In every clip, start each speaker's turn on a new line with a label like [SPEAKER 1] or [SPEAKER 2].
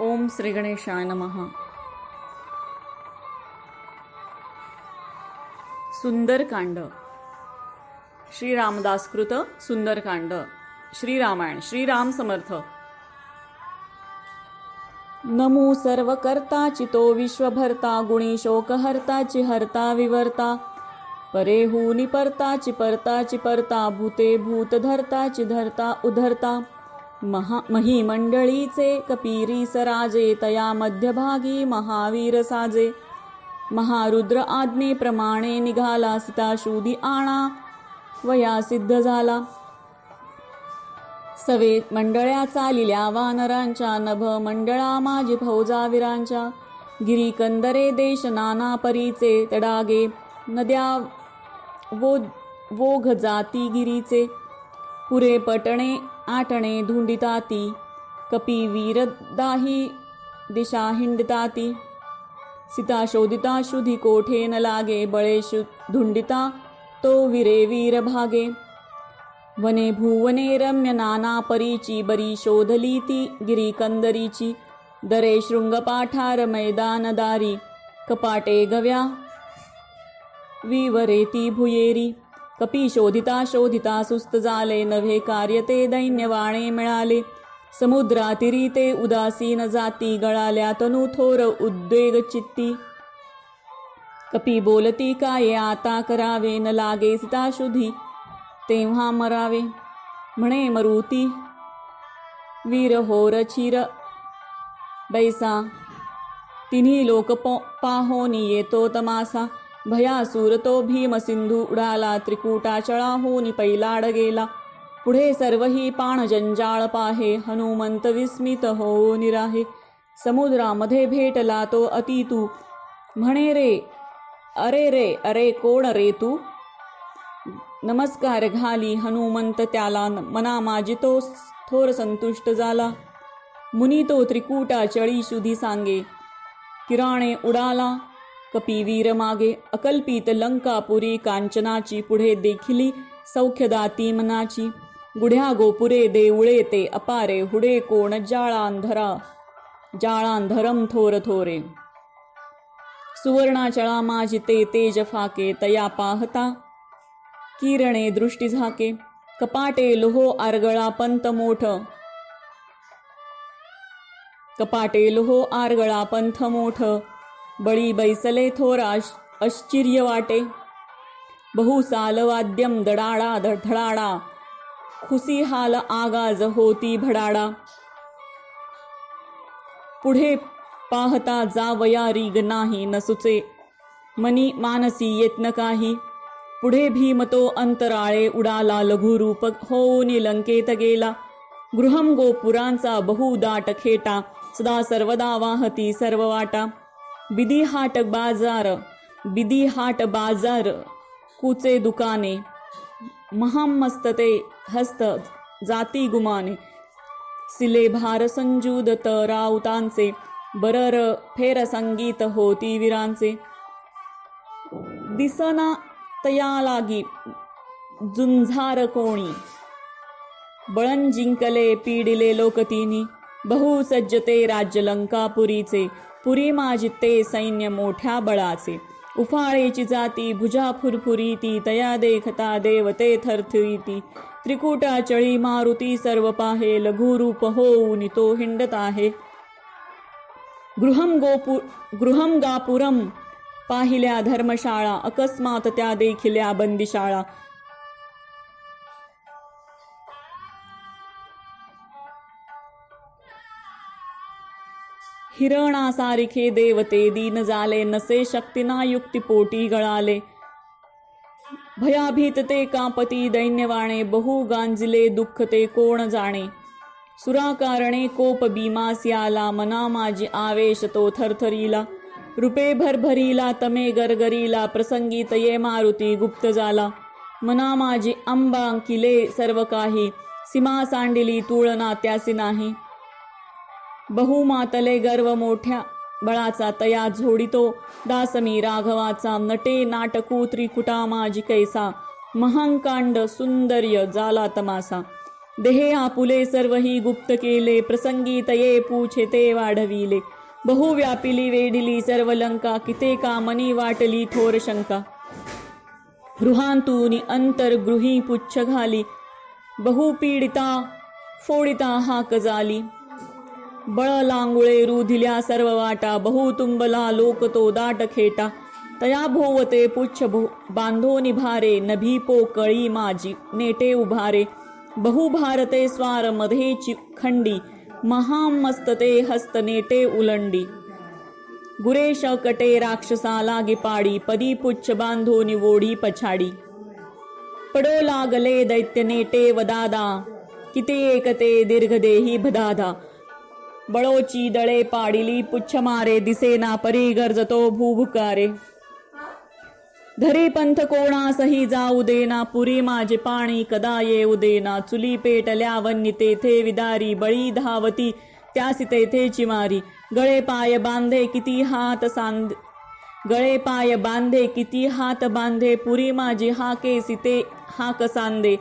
[SPEAKER 1] ओम श्री गणेशाय नमः. सुंदरकांड. श्री रामदासकृत सुंदरकांड. श्रीरामायण श्रीराम समर्थ. नमो सर्व करता चितो विश्वभरता गुणी शोकहर्ता चिहर्ता विवर्ता. परे हूनि परता चिपरता चिपरता भूते भूतधर्ता चिधर्ता चिधरता उधरता. महा महिमंडळीचे कपिरी सराजे तया मध्यभागी महावीर साजे. महारुद्र आज्ञेप्रमाणे निघाला सीताशुधी आणा वया सिद्ध झाला. सवे मंडळ्या चालिल्या वानरांच्या नभ मंडळा माझी फौजावीरांच्या. गिरी कंदरे देश नाना परीचे तडागे नद्या वो वोघ जाती गिरीचे. पुरे पटणे आटणे धुंडिताती कपी वीरदाही दिशा हिंडताती। सीता शोधिता शुधी कोठे न लागे बळेशु धुंडिता तो विरे वीर भागे। वने भुवने रम्य नाना परीची बरी शोधली ती गिरी कंदरीची। दरे शृंगपाठार मैदानदारी कपाटे गव्या विवरेती भुयेरी। कपी शोधिता शोधिता सुस्त झाले नव्हे कार्य ते दैन्यवाणे मिळाले. समुद्रातिरी ते उदासीन जाती गळाल्या तनु थोर उद्वेग चित्ती. कपी बोलती काय आता करावे? न लागे सीताशुधी तेव्हा मरावे. म्हणे मरुती. वीर होर चिर. बैसा. तिन्ही लोक प- पाहोनी येतो तमासा. भयासूर तो भीमसिंधू उडाला त्रिकुटाचळा होनी पैलाड गेला. पुढे सर्वही पाण जंजाळ पाहे हनुमंत विस्मित हो निराहे समुद्रामध्ये भेटला तो अति तू. म्हणे रे अरे रे अरे कोण रे तू? नमस्कार घाली हनुमंत त्याला मना माझी तो थोर संतुष्ट झाला. मुनी तो त्रिकुटा चळी शुधी सांगे किराणे उडाला. कपिवीर मागे अकल्पित लंकापुरी कांचनाची पुढे देखिली सौख्यदाती मनाची गुढ्या गोपुरे देऊळे ते अपारे हुडे कोण जाळांधरा. जाळांधरम थोर थोरे. सुवर्णाचळा माझी ते तेज फाके तया पाहता. किरणे दृष्टी झाके. कपाटे लोहो आरगळा पंत मोठ. कपाटे लोहो आरगळा पंथ मोठ. बळी बैसले थोर आश- आश्चर्य वाटे. बहुसालवाद्यम दडाडा धडाडा खुसी हाल आगाज होती भडाडा. पुढे पाहता जावया रीग नाही नसुचे. मनी मानसी येत न काही. पुढे भीमतो अंतराळे उडाला लघुरूप होऊन लंकेत गेला. गृहम गोपुरांचा बहुदाट खेटा. सदा सर्वदा वाहती सर्व वाटा. बिदी हाट बाजार बिदी हाट बाजार कुचे दुकाने महामस्तते हस्त जाती गुमाने सिले भार संजूदत राऊतांचे बरर फेर संगीत होती वीरांचे दिसना तया लागी झुंझार कोणी बळण जिंकले पीडिले लोकतीनी बहु सज्जते राज्य लंकापुरीचे पुरी माजिते सैन्य मोठ्या बळाचे. उफाळेची जाती भुजा फुरफुरीती तया देखता देवते थरथरीती. त्रिकुटा चळी मारुती सर्व पाहे लघुरूप होऊन तो हिंडत आहे गृहम गोपु गृहम गापुरम पाहिल्या धर्मशाळा अकस्मात त्या देखिल्या बंदिशाळा. हिरणासारिखे देवते दीन झाले नसे शक्तीना युक्तिपोटी गळाले. भयाभीत ते कापती दैन्यवाणे बहु गांजले दुःख ते कोण जाणे? सुराकारणे कोप बीमास याला मना माझी आवेश तो थरथरीला. रुपे भरभरीला तमे गरगरीला प्रसंगी तये मारुती गुप्त झाला मना माझी अंबा किले सर्व काही सीमा सांडिली तुळना त्यासी नाही. बहुमातले गर्व मोठ्या बळाचा तया झोडितो दासमी राघवाचा नटे नाटकू त्रिकुटा माझी कैसा. महांकांड सुंदर्य जाला तमासा. देहे आपुले सर्वही गुप्त केले. प्रसंगी तये पूछे ते वाढविले. बहुव्यापिली वेढिली सर्व लंका किते कामनी वाटली थोर शंका. गृहांतून अंतर्गृही पुच्छ घाली. बहुपीडिता फोडिता हाक झाली बळ लांगुळे रुधिल्या सर्व वाटा बहुतुंबला लोक तो दाट खेटा. तया भोवते पुच्छ भो बांधो निभारे नभी पोकळी माझी नेटे उभारे. बहु भारते स्वार मध्येची खंडी महामस्तते हस्त नेटे उलंडी. गुरेश कटे राक्षसा लागे पाडी पदी पुच्छ बांधो निवोडी पछाडी. पडो लागले दैत्य नेटे वदादा किते एकते दीर्घदेही भदादा. बळोची दळे पाडिली पुच्छ मारे दिसेना परी गरजतो भूभुकारे धरी पंथ कोणासही जाऊ देना पुरी माझे पाणी कदा येऊ देना। चुली पेटल्या वन्नी तेथे विदारी बळी धावती त्यासी तेथे चिमारी। गळे पाय बांधे किती हात सांद गळे पाय बांधे किती हात बांधे पुरी माझी हाके सिते हाक सांदे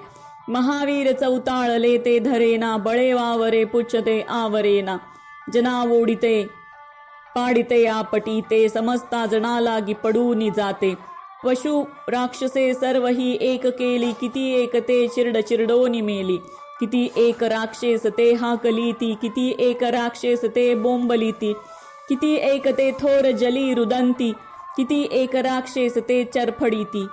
[SPEAKER 1] महावीर चौताळले ते धरेना बळे वावरे पुच्छते आवरेना. जना ओढिते पाडिते आपटी ते समजता जना लागी पडूनी जाते. पशु राक्षसे सर्व ही एक केली किती एक ते चिरड चिरडोनी मेली. किती एक राक्षस ते हाकली ती किती एक राक्षस ते बोंबली ती. किती एक ते थोर जली रुदंती किती एक राक्षस ते चरफडीती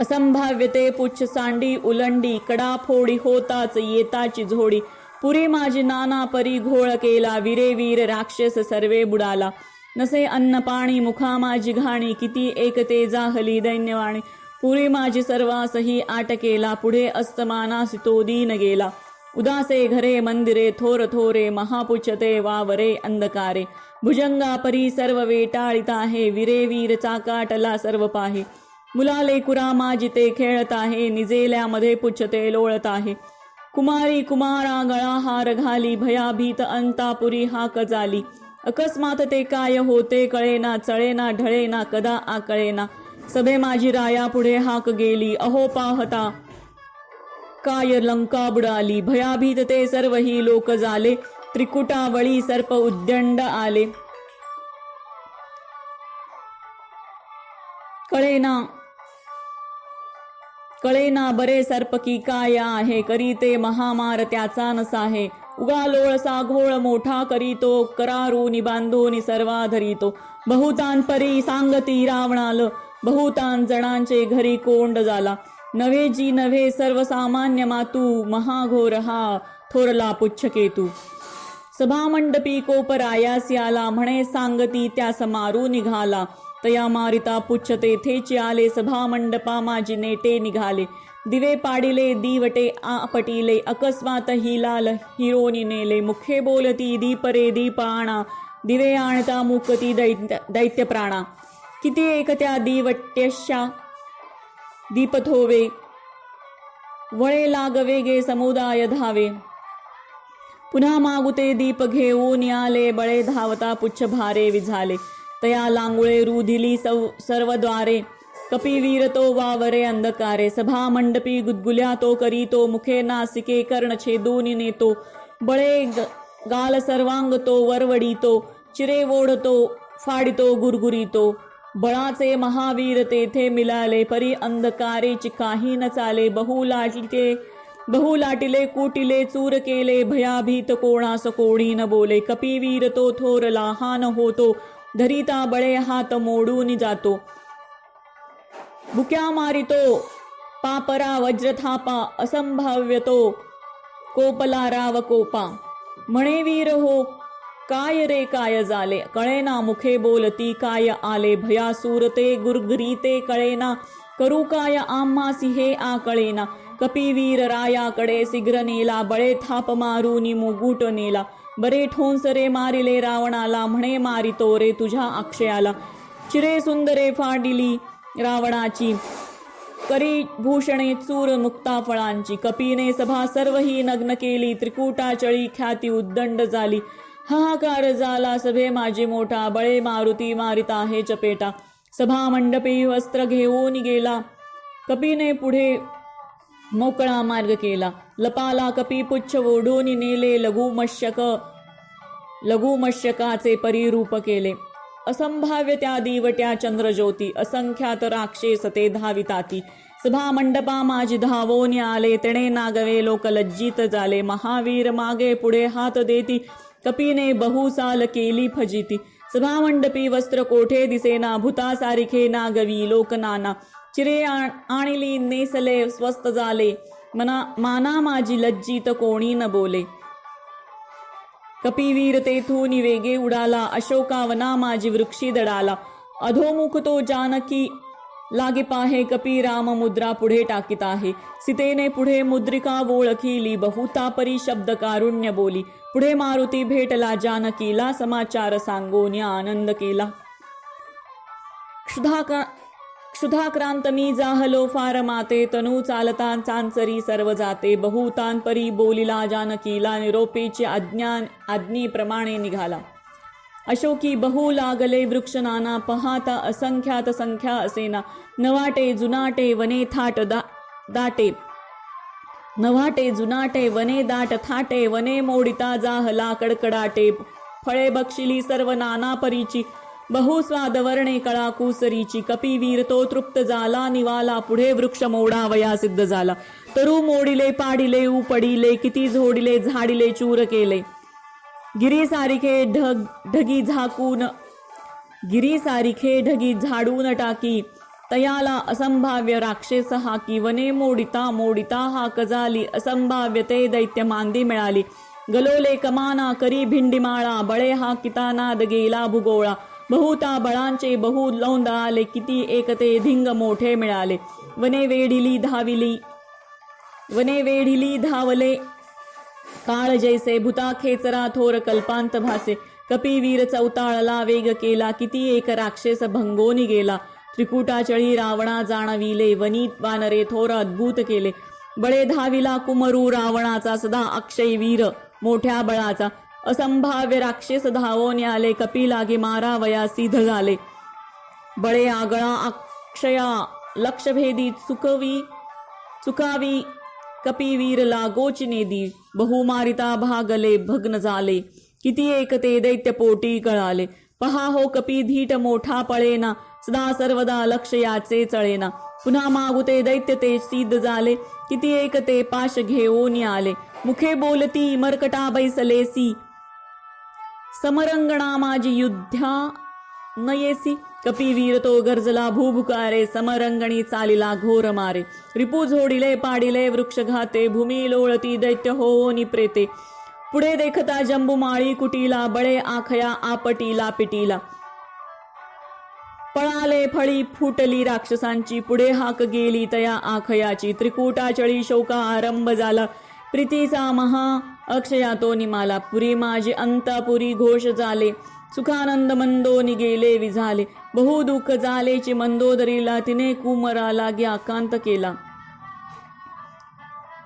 [SPEAKER 1] ते पुच्छ सांडी उलंडी कडा फोडी होताच येताची झोडी. पुरी माझी नाना परी घोळ केला विरे वीर राक्षस सर्वे बुडाला. नसे अन्न पाणी मुखा माझी घाणी किती एक ते जाहली दैन्यवाणी. पुरी माझी सर्वासही आट केला पुढे अस्तमानासी तो दीन गेला. उदासे घरे मंदिरे थोर थोरे महापुच्छते वावरे अंधकारे. भुजंगा परी सर्व वेटाळीत आहे विरे वीर चाकाटला सर्व पाहे. मुलाले कुरामा जिते खेळत आहे निजेल्यामध्ये पुच्छते लोळत आहे. कुमारी कुमारा गळा हार घाली भयाभीत अंतापुरी हाक झाली अकस्मात ते काय होते कळेना चळेना ढळेना कदा आकळेना. सभे माझी राया पुढे हाक गेली अहो पाहता काय लंका बुडाली. भयाभीत ते सर्व ही लोक झाले त्रिकुटावळी सर्प उद्दंड आले. कळेना कळेना बरे सर्प की काय आहे करीते महामार त्याचा नसाहे उगालोळ लोळसा घोळ मोठा करीतो करारू बांधोनी सर्वा धरीतो. बहुतान परी सांगती रावणाल बहुतान जणांचे घरी कोंड झाला नव्हे जी नव्हे सर्वसामान्य मातू महाघोर हा थोरला पुच्छकेतू. सभामंडपी कोपरायास आला म्हणे सांगती त्या समारू निघाला. तया मारिता पुच्छ तेथेची आले सभामंडपा माझी नेटे निघाले. दिवे पाडिले दिवटे आपटिले अकस्मात हिलाल हिरोनी नेले. मुखे बोलती दीपरे दीप आणा दिवे आणता मुकती दैत्य दैत्य प्राणा. किती एक त्या दिवट्यशा दीपथोवे. वळे लागवेगे समुदाय धावे. पुन्हा मागुते दीप घेऊन आले बळे धावता पुच्छ भारे विझाले. तया लांगुळे रुधिली सौ सर्वद्वारे. कपिवीर तो वावरे अंधकारे सभा मंडपी गुदगुल्या तो करीतो मुखे नासिके कर्ण छेदून नेतो बळे ग- गाल सर्वांग तो वरवडीतो चिरे ओढतो फाडितो गुरगुरीतो. बळाचे महावीर तेथे मिळाले परी अंधकारेची काही न चाले. बहु लाटिले बहु लाटिले कुटिले चूर केले भयाभीत कोणास कोणी न बोले. कपिवीर तो थोर लहान होतो धरिता बळे हात मोडून जातो। बुक्या मारितो पापरा वज्रथापा असंभाव्यतो कोपला राव कोपा। म्हणे वीर हो काय रे काय झाले कळेना मुखे बोलती काय आले? भयासूर ते गुरगरी ते कळेना। करू काय आम्हासी हे आकळेना. कपिवीर रायाकडे शीघ्र नेला बळे थाप मारूनी मुगुट नेला. बरे ठोंसरे मारिले रावणाला म्हणे मारितो रे तुझ्या अक्षयाला. चिरे सुंदरे फाडिली रावणाची करी भूषणे चूर मुक्ता फळांची. कपीने सभा सर्व ही नग्न केली त्रिकुटाचळी ख्याती उद्दंड झाली. हाहाकार झाला सभे माझी मोठा बळे मारुती मारिता हे चपेटा. सभामंडपी वस्त्र घेऊन गेला. कपीने पुढे मोकळा मार्ग केला. लपाला कपी पुच्छ ओढून नेले लघुमश्यक लघुमश्यकाचे परिरूप केले. असंभाव्य त्या दिवट्या चंद्रज्योती असंख्यात राक्षेस ते धाविताती. सभा मंडपा माझी धावोनी आले तेणे नागवे लोक लज्जित झाले. महावीर मागे पुढे हात देती कपीने बहुसाल केली फजिती. सभामंडपी वस्त्र कोठे दिसेना भूता सारिखे नागवी लोकनाना. चिरे आण- आणली नेसले स्वस्त झाले मना माना माझी लज्जित कोणी न बोले. कपिवीर तेथून वेगे उडाला अशोकावना माझी वृक्षी दडाला. अधोमुख तो जानकी लागे पाहे कपी राम मुद्रा पुढे टाकीत आहे. सीतेने पुढे मुद्रिका ओळखिली बहुता परी शब्द कारुण्य बोली. पुढे मारुती भेटला जानकीला समाचार सांगोनी आनंद केला. क्षुधा क्षुधाक्रांत मी जाहलो फार माते तनू चालतान चांचरी सर्व जाते. बहुतान परी बोलिला जानकीला निरोपेचे अज्ञान आज्ञेप्रमाणे निघाला. अशोकी बहु लागले वृक्षनाना पहाता असंख्यात संख्या असेना नवाटे जुनाटे वने थाट दा दाटे. नवाटे जुनाटे वने दाट थाटे वने मोडिता जाहला कडकडाटे. फळे बक्षिली सर्व नाना परीची बहुस्वाद वर्णे कळा कुसरीची कपिवीर तो तृप्त झाला निवाला पुढे वृक्ष मोडावया सिद्ध झाला तरु मोडिले पाडिले उपडिले किती झोडिले झाडिले चूर केले. गिरी सारिखे ढग ढगी झाकून गिरी सारिखे ढगी झाडून टाकी. तयाला असंभाव्य राक्षस हाकी वने मोडिता मोडिता हा कजाली असंभाव्य ते दैत्य मांदी मिळाली. गलोले कमाना करी भिंडीमाळा बळे हा किता नाद गेला भुगोळा. बहुता बळांचे बहु लौंद आले किती एकते धिंग मोठे मिळाले. वने वेढिली धाविली वने वेढिली धावले काळ जैसे भूता खेचरा थोर कल्पांत भासे. कपिवीर चौताळला वेग केला किती एक राक्षस भंगोनी गेला. त्रिकुटाचळी रावणा जाणविले वनीत वानरे थोर अद्भुत केले. बळे धाविला कुमरू रावणाचा सदा अक्षय वीर मोठ्या बळाचा. असंभाव्य राक्षस धावून आले कपिलागे मारावया सिद्ध झाले. बळे आगळा अक्षया लक्षभेदी चुकवी चुकावी कपिवीर लागोच नेदी. बहुमारिता भागले भग्न झाले. किती एक ते दैत्य पोटी कळाले. पहा हो कपी धीट मोठा पळेना सदा सर्वदा लक्ष याचे चळेना. पुन्हा मागुते दैत्य ते सिद्ध झाले. किती एक ते पाश घेऊन आले. मुखे बोलती मरकटा बैसलेसी समरंगणा माझी युद्ध्या नयेसी. कपिवीर तो गरजला भूभुकारे समरंगणी चालिला घोर मारे. रिपू झोडिले पाडिले वृक्ष घाते भूमी लोळती दैत्य हो निप्रेते. पुढे देखता जंबुमाळी कुटीला बळे आखया आपटीला पिटीला. पळाले फळी फुटली राक्षसांची पुढे हाक गेली तया आखयाची. त्रिकुटाचळी शोका आरंभ झाला. प्रीतीचा महा अक्षया तो निमाला. पुरी माझी अंतापुरी घोष झाले. सुखानंद मंदोनी गेले विझाले. बहु दुःख झालेचे मंदोदरीला तिने कुमरा लागे आकांत केला.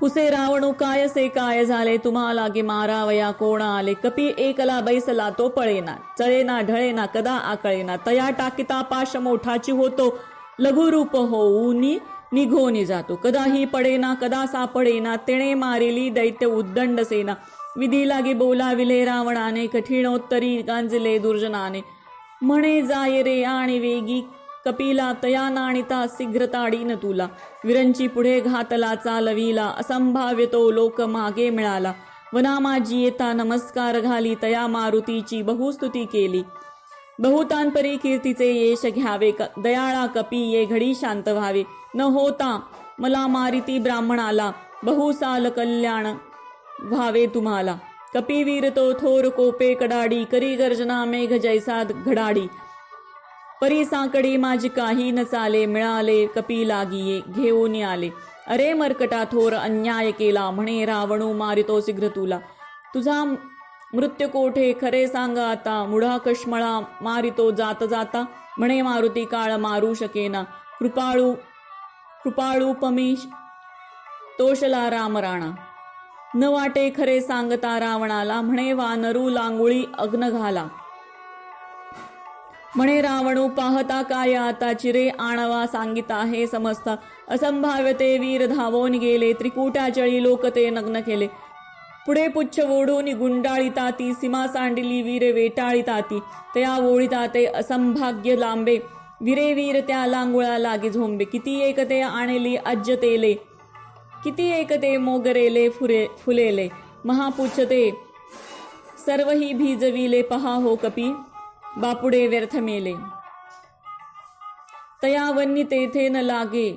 [SPEAKER 1] पुसे रावणू काय से काय झाले तुम्हाला गे मारावया कोणा आले कपी एकला बैसला तो पळेना. चळेना ढळेना कदा आकळेना? तया टाकिता पाश मोठाची होतो. लघुरूप होऊनी निघोनी जातो. कदाही पडेना कदा सापडेना तेणे मारिली दैत्य उद्दंड सेना. विधी लागे बोलाविले रावणाने कठीणोत्तरी गांजले दुर्जनाने. म्हणे जाय रे आणि वेगी कपिला तया नाणिता शीघ्रताडीन तुला. विरंची पुढे घातला चालविला असंभाव्य तो लोक मागे मिळाला. वनामाजी येता नमस्कार घाली तया मारुतीची बहुस्तुती केली. बहुतांपरी कीर्तीचे यश घ्यावे क- दयाळा कपी ये घडी शांत व्हावे. न होता मला मारिती ब्राह्मणाला बहुसाल कल्याण व्हावे तुम्हाला. कपिवीर तो थोर कोपे कडाडी करी गर्जना मेघ जैसा घडाडी. परी साकडी माझी काही न चाले मिळाले कपी लागिये घेऊन आले अरे मरकटा थोर अन्याय केला म्हणे रावणू मारितो शीघ्र तुला. तुझा मृत्यू कोठे खरे सांग आता. मुढा कश्मळा मारितो जात जाता म्हणे मारुती काळ मारू शकेना. कृपाळू कृपाळूपमेश तोषला राम राणा. न वाटे खरे सांगता रावणाला म्हणे वानरू लांगुळी अग्न घाला. म्हणे रावणू पाहता काय आता चिरे आणवा सांगिता हे समजता असंभाव्यते वीर धावून गेले त्रिकुटाचळी लोक ते नग्न केले. पुढे पुच्छ ओढून गुंडाळीता ती सीमा सांडिली वीर वेटाळीता ती. तया ओळीता ते असंभाग्य लांबे. विरे वीर त्या लांगुळा लागे झोंबे. किती एक ते आणली अज्ज तेले किती एक ते मोगरेले फुरे फुलेले. महापुच्छते सर्वही भिजविले पहा हो कपी. बापुडे व्यर्थ मेले. तया वन्नी तेथे न लागे.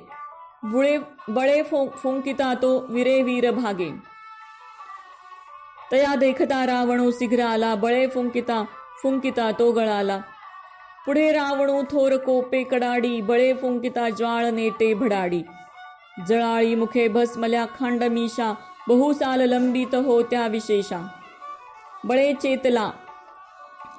[SPEAKER 1] बुळे बळे फो फुंकिता तो विरे वीर भागे. तया देखता रावणू शीघ्र आला बळे फुंकिता फुंकिता तो गळाला. पुढे रावणू थोर कोपे कडाडी बळे फुंकिता ज्वाळ नेटे भडाडी. जळाळी मुखे भस्मल्या खांडमीशा बहुसाल लंबित होत्या विशेषा. बळे चेतला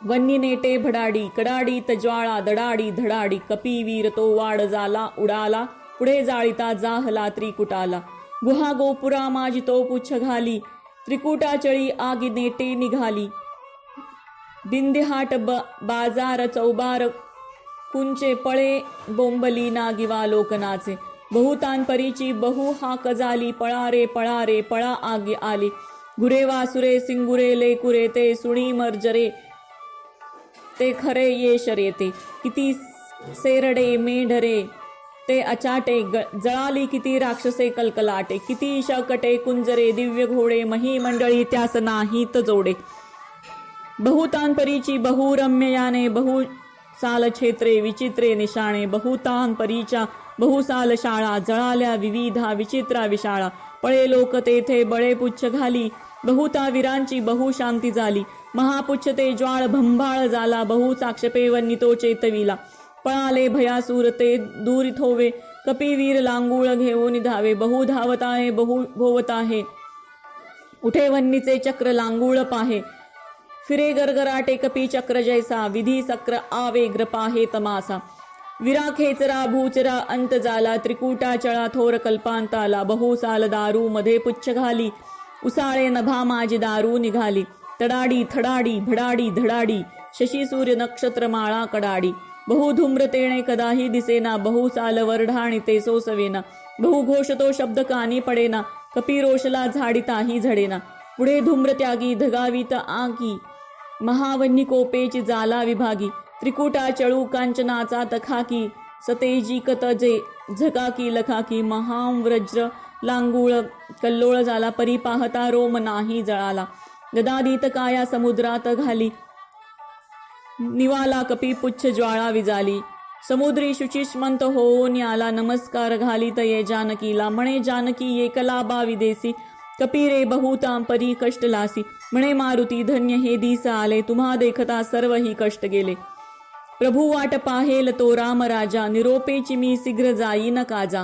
[SPEAKER 1] वन्नी नेटे भडाडी कडाडी तज्वाळा दडाडी धडाडी कपीवीर तो वाड जाला उडाला पुढे जाळीता जाहला त्रिकुटाला. गुहा गोपुरा माझी तो पुच्छ घाली त्रिकुटाचळी आगी नेटे निघाली. बिंदिहाट ब बाजार चौबार कुंचे पळे बोंबली नागिवा लोकनाचे. बहुतान परीची बहु हाक झाली पळा रे पळा रे पळा आगी आली. गुरे वासुरे सिंगुरे लेकुरे ते सुणी मर्जरे ते खरे ये शर्यते. किती सेरडे मेढरे ते अचाटे ग- जळाली किती राक्षसे कलकलाटे. किती शकटे कुंजरे दिव्य घोडे मही मंडळी त्यास नाहीत जोडे. बहुतान परीची बहुरम्य याने बहु साल क्षेत्रे विचित्रे निशाणे बहुतान परीच्या बहुसाल शाळा जळाल्या विविधा विचित्रा विशाळा. पळे लोक तेथे बळे पुच्छ घाली. बहुता वीरांची बहु शांती झाली महापुच्छ ते ज्वाळ भंभाळ झाला बहु साक्षपे वन्नी तो चेतविला. पळाले भयासूर ते दूर थोवे. कपिवीर लांगूळ घेऊन धावे. बहु धावत आहे बहु भोवत आहे उठे वन्नीचे चक्र लांगूळ पाहे. फिरे गरगराटे कपी चक्र जैसा. विधी सक्र आवेग्र पाहे तमासा. विरा खेचरा भूचरा अंत झाला त्रिकुटाचळा थोर कल्पांताला बहुसाल दारू मध्ये पुच्छ घाली. उसाळे नभा माझी दारू निघाली. तडाडी थडाडी भडाडी धडाडी शशी सूर्य नक्षत्र माळा कडाडी. बहु कदाही दिसेना बहु साल वरढाणी ते सोसवेना. बहुघोषतो तो शब्द कानी पडेना कपिरोषला झाडीताही झडेना. पुढे धूम्र त्यागी धगावीत आगी महावन्नी कोपेची जाला विभागी. त्रिकुटा चळू कांचनाचा तखाकी सतेजी कतजे झकाकी लखाकी महाव्रज्र लांगूळ कल्लोळ झाला परी पाहता रोम नाही जळाला. गदादीत काया समुद्रात घाली. निवाला कपी पुच्छ ज्वाळा विजाली. समुद्री शुचिष्मंत होऊन याला नमस्कार घाली ये जानकीला. म्हणे जानकी एकलाबा विदेसी कपिरे बहुतां परी कष्ट लासी. म्हणे मारुती धन्य हे दिस आले. तुम्हा देखता सर्व ही कष्ट गेले. प्रभू वाट पाहेल तो राम राजा निरोपेची मी शीघ्र जाई न काजा.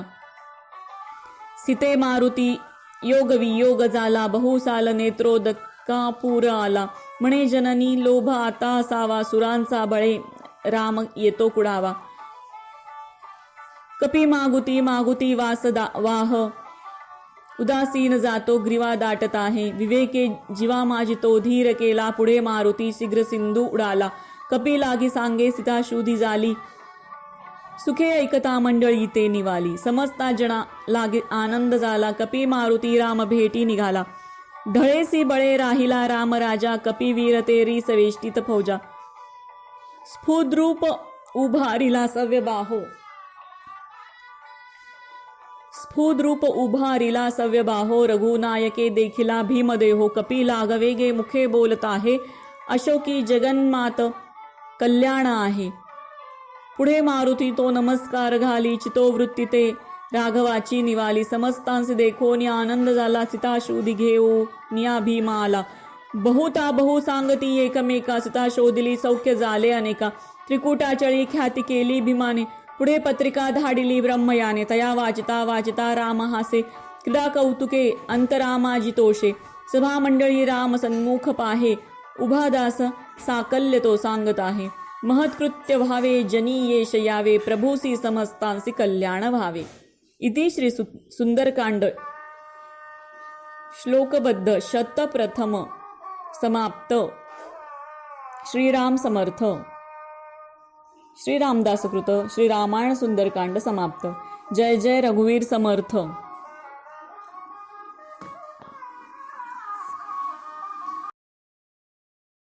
[SPEAKER 1] सीते मारुती योग वियोग झाला बहुसाल नेत्रोदका पूर आला. म्हणे जननी लोभ आता असावा सुरांचा बळे राम येतो कुडावा. कपी मागुती मागुती वासदा वाह. उदासीन जातो ग्रीवा दाटत आहे. विवेके जीवा माजितो धीर केला पुढे मारुती शीघ्र सिंधू उडाला. कपिलागी सांगे सीता शुधी झाली सुखे ऐकता मंडळी ते निवाली. समजता जना लागे आनंद झाला कपी मारुती राम भेटी निघाला. ढळेसी बळे राहिला राम राजा. कपी वीर तेरी सवेष्टित फौजा. स्फुद्रूप उभारिला सव्य बाहो. स्फुद्रूप उभारिला सव्य बाहो. रघुनायके देखिला भीमदेहो. कपी लागवेगे मुखे बोलत आहे अशोकी जगन्मात कल्याण आहे. पुढे मारुती तो नमस्कार घाली चितोवृत्ती ते. राघवाची निवाली समस्तांस देखोनी आनंद झाला सीताशोधी घेऊ निया भीमा आला बहुता बहु सांगती एकमेका सीता शोधली सौख्य झाले अनेका. त्रिकुटाचळी ख्याती केली भीमाने. पुढे पत्रिका धाडिली ब्रह्मयाने. तया वाचिता वाचिता राम हासे. क्रीडा कौतुके अंतरामाजितोषे. सभामंडळी राम सन्मुख पाहे. उभा दास साकल्य तो सांगत आहे. महत्कृत्य व्हावे जनी येश यावे प्रभूसी समस्तांसी कल्याण व्हावे. इति श्री सु सुंदरकांड. श्लोकबद्ध शतप्रथम. समाप्त. श्रीराम समर्थ. श्रीरामदासकृत श्रीरामायण सुंदरकांड समाप्त. जय जय रघुवीर समर्थ.